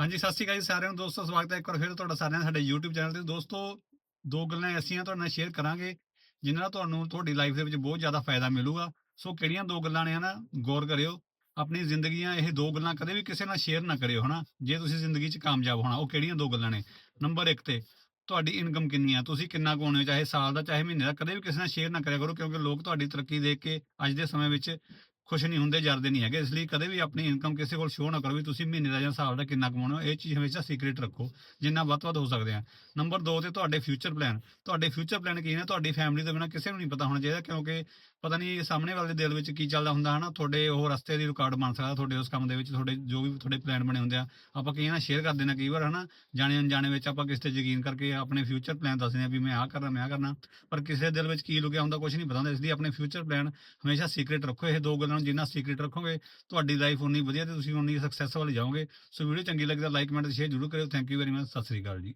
ਹਾਂਜੀ, ਸਤਿ ਸ਼੍ਰੀ ਅਕਾਲ ਜੀ ਸਾਰਿਆਂ ਨੂੰ। ਦੋਸਤੋ, ਸਵਾਗਤ ਹੈ ਇੱਕ ਵਾਰ ਫਿਰ ਤੁਹਾਡਾ ਸਾਰਿਆਂ ਦਾ ਸਾਡੇ YouTube ਚੈਨਲ ਤੇ। ਦੋਸਤੋ, ਦੋ ਗੱਲਾਂ ਐਸੀਆਂ ਤੁਹਾਡੇ ਨਾਲ ਸ਼ੇਅਰ ਕਰਾਂਗੇ, ਜਿਨ੍ਹਾਂ ਨਾਲ ਤੁਹਾਨੂੰ, ਤੁਹਾਡੀ ਲਾਈਫ ਦੇ ਵਿੱਚ ਬਹੁਤ ਜ਼ਿਆਦਾ ਫਾਇਦਾ ਮਿਲੂਗਾ। ਸੋ ਕਿਹੜੀਆਂ ਦੋ ਗੱਲਾਂ ਨੇ, ਹਨਾ? ਗੌਰ ਕਰਿਓ। ਆਪਣੀ ਜ਼ਿੰਦਗੀਆਂ ਇਹ ਦੋ ਗੱਲਾਂ ਕਦੇ ਵੀ ਕਿਸੇ ਨਾਲ ਸ਼ੇਅਰ ਨਾ ਕਰਿਓ, ਹਨਾ? ਜੇ ਤੁਸੀਂ ਜ਼ਿੰਦਗੀ 'ਚ ਕਾਮਯਾਬ ਹੋਣਾ, ਉਹ ਕਿਹੜੀਆਂ ਦੋ ਗੱਲਾਂ ਨੇ? ਨੰਬਰ 1 ਤੇ, ਤੁਹਾਡੀ ਇਨਕਮ ਕਿੰਨੀ ਆ? ਤੁਸੀਂ ਕਿੰਨਾ ਕਮਾਉਂਦੇ ਹੋ? ਚਾਹੇ ਸਾਲ ਦਾ, ਚਾਹੇ ਮਹੀਨੇ ਦਾ, ਕਦੇ ਵੀ ਕਿਸੇ ਨਾਲ ਸ਼ੇਅਰ ਨਾ ਕਰਿਆ ਕਰੋ, ਕਿਉਂਕਿ ਲੋਕ ਤੁਹਾਡੀ ਤਰੱਕੀ ਦੇਖ ਕੇ ਅੱਜ ਦੇ ਸਮੇਂ ਵਿੱਚ ਖੁਸ਼ ਨਹੀਂ ਹੁੰਦੇ, ਜਰਦੇ ਨਹੀਂ ਹੈਗੇ। ਇਸ ਲਈ ਕਦੇ ਵੀ ਆਪਣੀ ਇਨਕਮ ਕਿਸੇ ਕੋਲ ਸ਼ੋਅ ਨਾ ਕਰੋ ਵੀ ਤੁਸੀਂ ਮਹੀਨੇ ਦਾ ਜਾਂ ਸਾਲ ਦਾ ਕਿੰਨਾ ਕਮਾਉਣਾ, ਇਹ ਚੀਜ਼ ਹਮੇਸ਼ਾ ਸੀਕ੍ਰੀਟ ਰੱਖੋ, ਜਿੰਨਾ ਵੱਧ ਤੋਂ ਵੱਧ ਹੋ ਸਕਦੇ ਆ। ਨੰਬਰ 2 ਤੇ ਤੁਹਾਡੇ ਫਿਊਚਰ ਪਲਾਨ ਤੁਹਾਡੇ ਫਿਊਚਰ ਪਲਾਨ ਕੀ ਨੇ? ਤੁਹਾਡੀ ਫੈਮਿਲੀ ਤੋਂ ਬਿਨਾਂ ਕਿਸੇ ਨੂੰ ਨਹੀਂ ਪਤਾ ਹੋਣਾ ਚਾਹੀਦਾ, ਕਿਉਂਕਿ ਪਤਾ ਨਹੀਂ ਸਾਹਮਣੇ ਵਾਲੇ ਦੇ ਦਿਲ ਵਿੱਚ ਕੀ ਚੱਲਦਾ ਹੁੰਦਾ, ਹਨਾ? ਤੁਹਾਡੇ ਉਹ ਰਸਤੇ ਦੀ ਰਿਕਾਰਡ ਬਣ ਸਕਦਾ, ਤੁਹਾਡੇ ਉਸ ਕੰਮ ਦੇ ਵਿੱਚ, ਤੁਹਾਡੇ ਜੋ ਵੀ ਤੁਹਾਡੇ ਪਲਾਨ ਬਣੇ ਹੁੰਦੇ ਆ। ਆਪਾਂ ਕਈ ਨਾ ਸ਼ੇਅਰ ਕਰ ਦਿੰਦੇ ਕਈ ਵਾਰ, ਹਨਾ? ਜਾਣੇ ਅਣਜਾਣੇ ਵਿੱਚ ਆਪਾਂ ਕਿਸੇ ਤੇ ਯਕੀਨ ਕਰਕੇ ਆਪਣੇ ਫਿਊਚਰ ਪਲਾਨ ਦੱਸਦੇ ਆ ਵੀ ਮੈਂ ਆਹ ਕਰਨਾ, ਮੈਂ ਆਹ ਕਰਨਾ। ਪਰ ਕਿਸੇ ਦੇ ਦਿਲ ਵਿੱਚ ਕੀ ਲੁਕਿਆ ਹੁੰਦਾ ਕੁਝ ਨਹੀਂ ਪਤਾ ਹੁੰਦਾ। ਇਸ ਲਈ ਆਪਣੇ ਫਿਊਚਰ ਪਲਾਨ ਹਮੇਸ਼ਾ ਸੀਕ੍ਰੀਟ ਰੱਖੋ। ਇਹ ਦੋ ਗੱਲਾਂ ਨੂੰ ਜਿੰਨਾ ਸੀਕ੍ਰੀਟ ਰੱਖੋਗੇ, ਤੁਹਾਡੀ ਲਾਈਫ ਉਨੀ ਵਧੀਆ ਤੇ ਤੁਸੀਂ ਉਨੀ ਸਕਸੈਸ ਵੱਲ ਜਾਓਗੇ। ਸੋ ਵੀਡੀਓ ਚੰਗੀ ਲੱਗਦਾ ਲਾਈਕ ਕਮੈਂਟ ਸ਼ੇਅਰ ਜ਼ਰੂਰ ਕਰਿਓ। Thank you very much Sat Sri ਅਕਾਲ ਜੀ।